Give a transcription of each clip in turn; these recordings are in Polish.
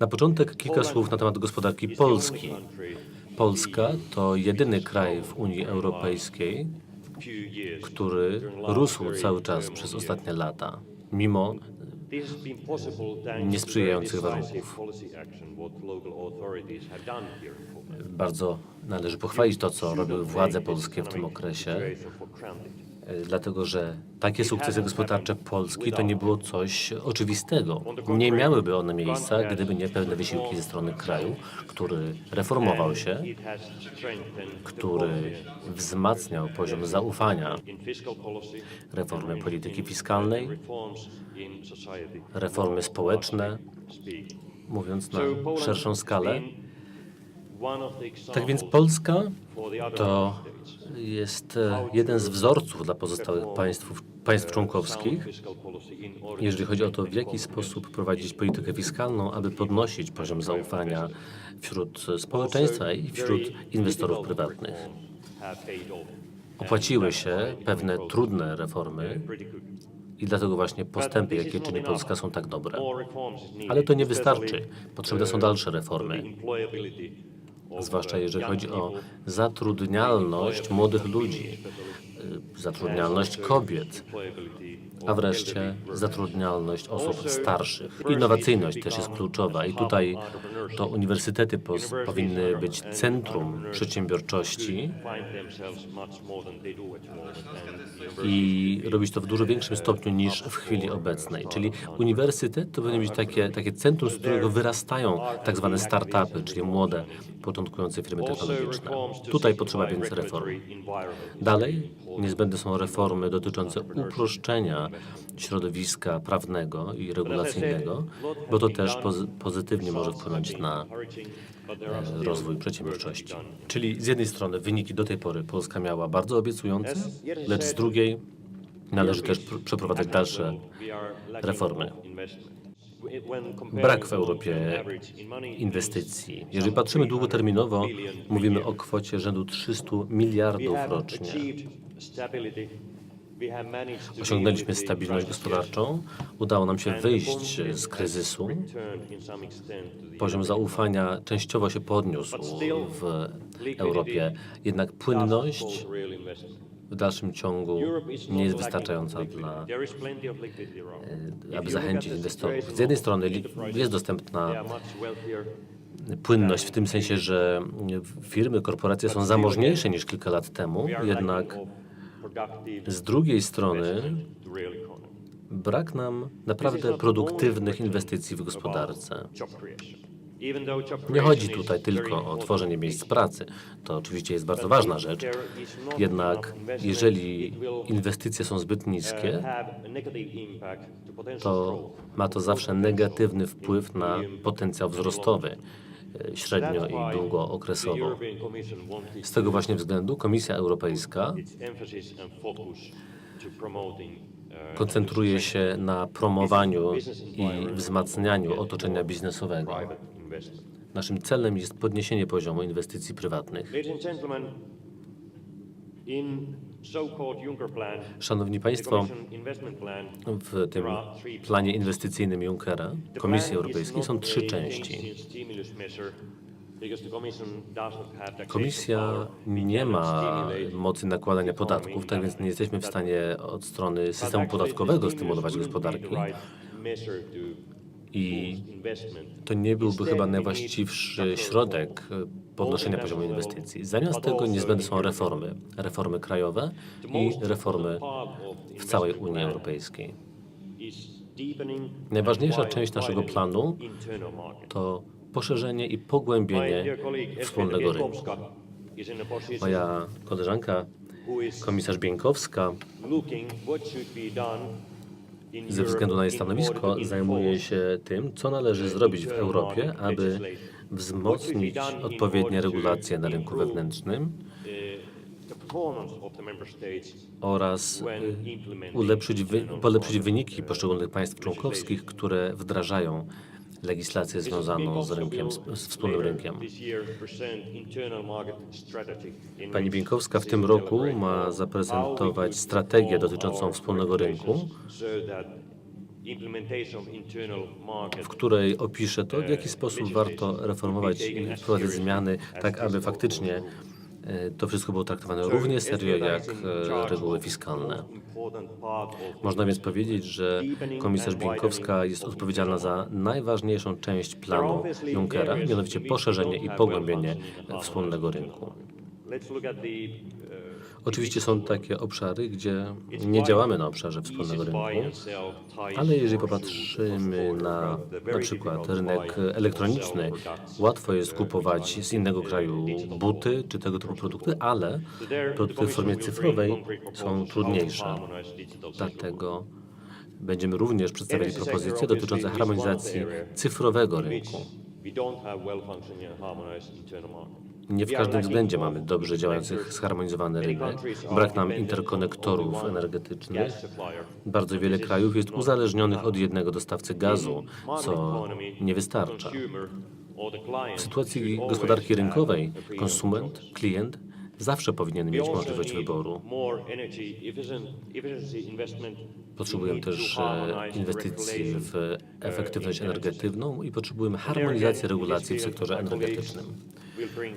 Na początek kilka słów na temat gospodarki Polski. Polska to jedyny kraj w Unii Europejskiej, który rósł cały czas przez ostatnie lata, mimo niesprzyjających warunków. bardzo należy pochwalić to, co robiły władze polskie w tym okresie, dlatego że takie sukcesy gospodarcze Polski to nie było coś oczywistego. Nie miałyby one miejsca, gdyby nie pewne wysiłki ze strony kraju, który reformował się, który wzmacniał poziom zaufania, reformy polityki fiskalnej, reformy społeczne, mówiąc na szerszą skalę. Tak więc Polska to jest e, jeden z wzorców dla pozostałych państw, państw członkowskich, jeżeli chodzi o to, w jaki sposób prowadzić politykę fiskalną, aby podnosić poziom zaufania wśród społeczeństwa i wśród inwestorów prywatnych. Opłaciły się pewne trudne reformy i dlatego właśnie postępy, jakie czyni Polska, są tak dobre. Ale to nie wystarczy. Potrzebne są dalsze reformy, zwłaszcza jeżeli chodzi o zatrudnialność młodych ludzi, y, zatrudnialność kobiet, a wreszcie zatrudnialność osób starszych. Innowacyjność też jest kluczowa i tutaj to uniwersytety powinny być centrum przedsiębiorczości i robić to w dużo większym stopniu niż w chwili obecnej. Czyli uniwersytet to powinien być takie, takie centrum, z którego wyrastają tak zwane startupy, czyli młode, początkujące firmy technologiczne. Tutaj potrzeba więc reform. Dalej niezbędne są reformy dotyczące uproszczenia środowiska prawnego i regulacyjnego, bo to też pozy- pozytywnie może wpłynąć na e, rozwój przedsiębiorczości. Czyli z jednej strony wyniki do tej pory Polska miała bardzo obiecujące, lecz z drugiej należy też pr- przeprowadzać dalsze reformy. Brak w Europie inwestycji. Jeżeli patrzymy długoterminowo, mówimy o kwocie rzędu 300 miliardów rocznie. Osiągnęliśmy stabilność gospodarczą, udało nam się wyjść z kryzysu. Poziom zaufania częściowo się podniósł w Europie, jednak płynność w dalszym ciągu nie jest wystarczająca dla, e, aby zachęcić inwestorów. Z jednej strony jest dostępna płynność w tym sensie, że firmy, korporacje są zamożniejsze niż kilka lat temu, jednak z drugiej strony brak nam naprawdę produktywnych inwestycji w gospodarce. Nie chodzi tutaj tylko o tworzenie miejsc pracy. To oczywiście jest bardzo ważna rzecz. Jednak jeżeli inwestycje są zbyt niskie, to ma to zawsze negatywny wpływ na potencjał wzrostowy średnio i długookresowo. Z tego właśnie względu Komisja Europejska koncentruje się na promowaniu i wzmacnianiu otoczenia biznesowego. Naszym celem jest podniesienie poziomu inwestycji prywatnych. Szanowni Państwo, w tym planie inwestycyjnym Junckera Komisji Europejskiej są trzy części. Komisja nie ma mocy nakładania podatków, tak więc nie jesteśmy w stanie od strony systemu podatkowego stymulować gospodarki. I to nie byłby chyba najwłaściwszy środek podnoszenia poziomu inwestycji. Zamiast tego niezbędne są reformy. Reformy krajowe i reformy w całej Unii Europejskiej. Najważniejsza część naszego planu to poszerzenie i pogłębienie wspólnego rynku. Moja koleżanka, komisarz Bieńkowska, ze względu na jej stanowisko zajmuje się tym, co należy zrobić w Europie, aby wzmocnić odpowiednie regulacje na rynku wewnętrznym oraz y, ulepszyć, polepszyć wyniki poszczególnych państw członkowskich, które wdrażają legislację związaną z rynkiem, z, wspólnym rynkiem. Pani Bieńkowska w tym roku ma zaprezentować strategię dotyczącą wspólnego rynku w której opiszę to, w jaki sposób warto reformować i wprowadzać zmiany, tak aby faktycznie to wszystko było traktowane równie serio jak e, reguły fiskalne. Można więc powiedzieć, że komisarz Bieńkowska jest odpowiedzialna za najważniejszą część planu Junckera, mianowicie poszerzenie i pogłębienie wspólnego rynku. Oczywiście są takie obszary, gdzie nie działamy na obszarze wspólnego rynku, ale jeżeli popatrzymy na na przykład rynek elektroniczny, łatwo jest kupować z innego kraju buty czy tego typu produkty, ale produkty w formie cyfrowej są trudniejsze. Dlatego będziemy również przedstawiali propozycje dotyczące harmonizacji cyfrowego rynku. Nie w każdym względzie mamy dobrze działający, zharmonizowany rynek. Brak nam interkonektorów energetycznych. Bardzo wiele krajów jest uzależnionych od jednego dostawcy gazu, co nie wystarcza. W sytuacji gospodarki rynkowej konsument, klient zawsze powinien mieć możliwość wyboru. Potrzebujemy też e, inwestycji w efektywność energetyczną i potrzebujemy harmonizacji regulacji w sektorze energetycznym.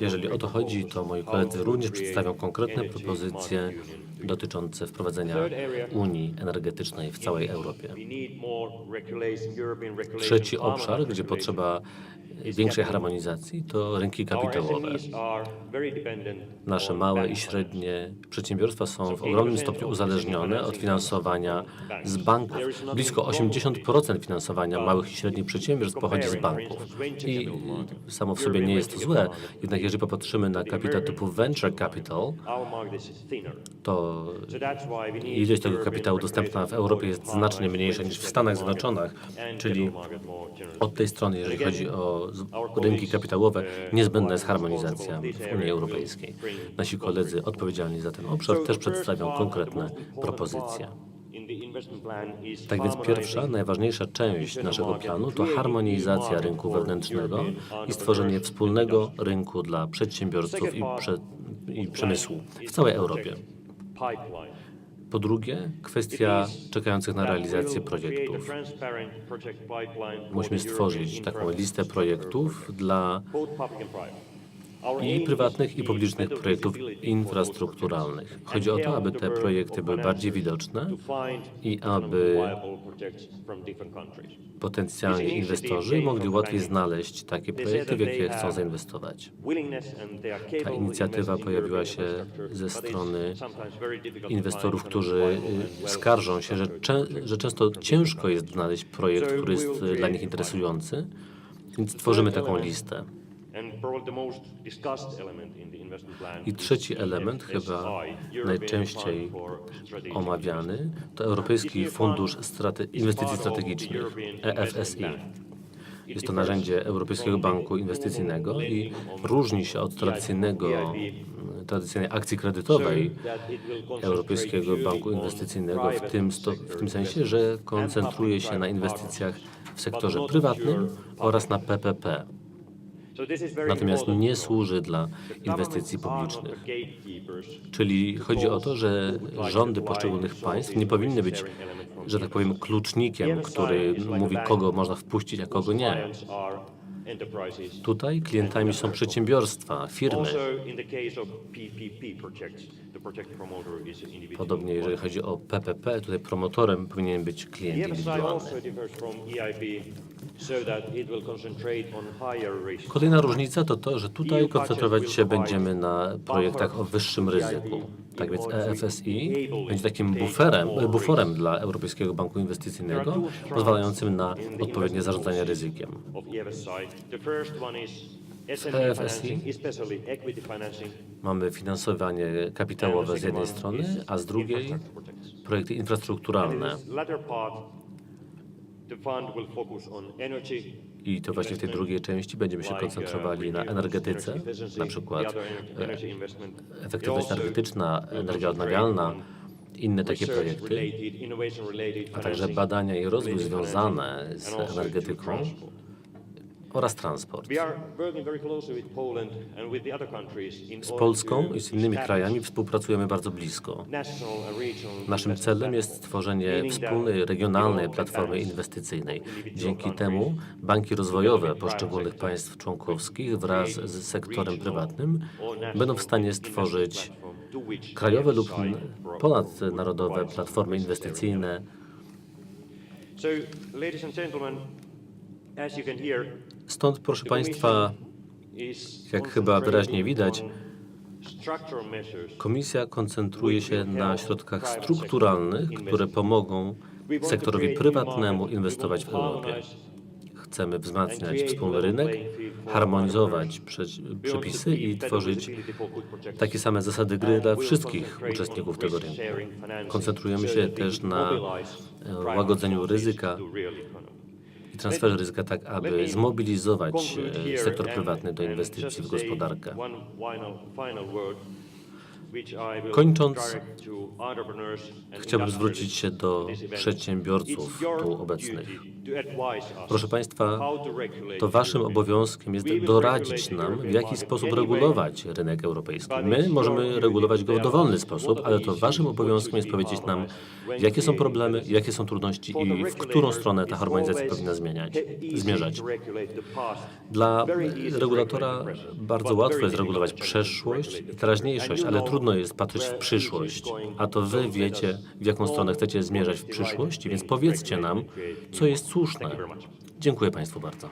Jeżeli o to chodzi, to moi koledzy również przedstawią konkretne propozycje dotyczące wprowadzenia Unii energetycznej w całej Europie. Trzeci obszar, gdzie potrzeba większej harmonizacji, to rynki kapitałowe. Nasze małe i średnie przedsiębiorstwa są w ogromnym stopniu uzależnione od finansowania z banków. Blisko 80% finansowania małych i średnich przedsiębiorstw pochodzi z banków. I samo w sobie nie jest to złe, jednak jeżeli popatrzymy na kapitał typu venture capital, to ilość tego kapitału dostępna w Europie jest znacznie mniejsza niż w Stanach Zjednoczonych, czyli od tej strony, jeżeli chodzi o rynki kapitałowe, niezbędna jest harmonizacja w Unii Europejskiej. Nasi koledzy odpowiedzialni za ten obszar też przedstawią konkretne propozycje. Tak więc pierwsza, najważniejsza część naszego planu to harmonizacja rynku wewnętrznego i stworzenie wspólnego rynku dla przedsiębiorców i, prze, i przemysłu w całej Europie. Po drugie, kwestia czekających na realizację projektów. Musimy stworzyć taką listę projektów dla i prywatnych i publicznych projektów infrastrukturalnych. Chodzi o to, aby te projekty były bardziej widoczne i aby potencjalni inwestorzy mogli łatwiej znaleźć takie projekty, w jakie chcą zainwestować. Ta inicjatywa pojawiła się ze strony inwestorów, którzy y, skarżą się, że, że często ciężko jest znaleźć projekt, który jest dla nich interesujący, więc tworzymy taką listę. I trzeci element, chyba najczęściej omawiany, to Europejski Fundusz Strate- Inwestycji Strategicznych, E EFSI. Jest to narzędzie Europejskiego Banku Inwestycyjnego i różni się od tradycyjnego, tradycyjnej akcji kredytowej Europejskiego Banku Inwestycyjnego w tym, w tym sensie, że koncentruje się na inwestycjach w sektorze prywatnym oraz na PPP. Natomiast nie służy dla inwestycji publicznych. Czyli chodzi o to, że rządy poszczególnych państw nie powinny być, że tak powiem, klucznikiem, który mówi, kogo można wpuścić, a kogo nie. Tutaj klientami są przedsiębiorstwa, firmy. Podobnie jeżeli chodzi o PPP, tutaj promotorem powinien być klient indywidualny. Kolejna różnica to to, że tutaj koncentrować się będziemy na projektach o wyższym ryzyku. Tak więc EFSI będzie takim buferem, buforem dla Europejskiego Banku Inwestycyjnego, pozwalającym na odpowiednie zarządzanie ryzykiem. W EFSI mamy finansowanie kapitałowe z jednej strony, a z drugiej projekty infrastrukturalne. I to właśnie w tej drugiej części będziemy się koncentrowali na energetyce, na przykład e, efektywność energetyczna, energia odnawialna, inne takie projekty, a także badania i rozwój związane z energetyką oraz transport. Z Polską i z innymi krajami współpracujemy bardzo blisko. Naszym celem jest stworzenie wspólnej, regionalnej platformy inwestycyjnej. Dzięki temu banki rozwojowe poszczególnych państw członkowskich wraz z sektorem prywatnym będą w stanie stworzyć krajowe lub ponadnarodowe platformy inwestycyjne. Stąd, proszę Państwa, jak chyba wyraźnie widać, Komisja koncentruje się na środkach strukturalnych, które pomogą sektorowi prywatnemu inwestować w Europie. Chcemy wzmacniać wspólny rynek, harmonizować prze- przepisy i tworzyć takie same zasady gry dla wszystkich uczestników tego rynku. Koncentrujemy się też na łagodzeniu ryzyka i transferze ryzyka, tak aby zmobilizować e, sektor prywatny do inwestycji w gospodarkę. Kończąc, chciałbym zwrócić się do przedsiębiorców tu obecnych. Proszę Państwa, to Waszym obowiązkiem jest doradzić nam, w jaki sposób regulować rynek europejski. My możemy regulować go w dowolny sposób, ale to Waszym obowiązkiem jest powiedzieć nam, jakie są problemy, jakie są trudności i w którą stronę ta harmonizacja powinna zmieniać, zmierzać. Dla regulatora bardzo łatwo jest regulować przeszłość i teraźniejszość, ale trudno jest patrzeć w przyszłość. A to Wy wiecie, w jaką stronę chcecie zmierzać w przyszłości, więc powiedzcie nam, co jest słuszne. Dziękuję Państwu bardzo.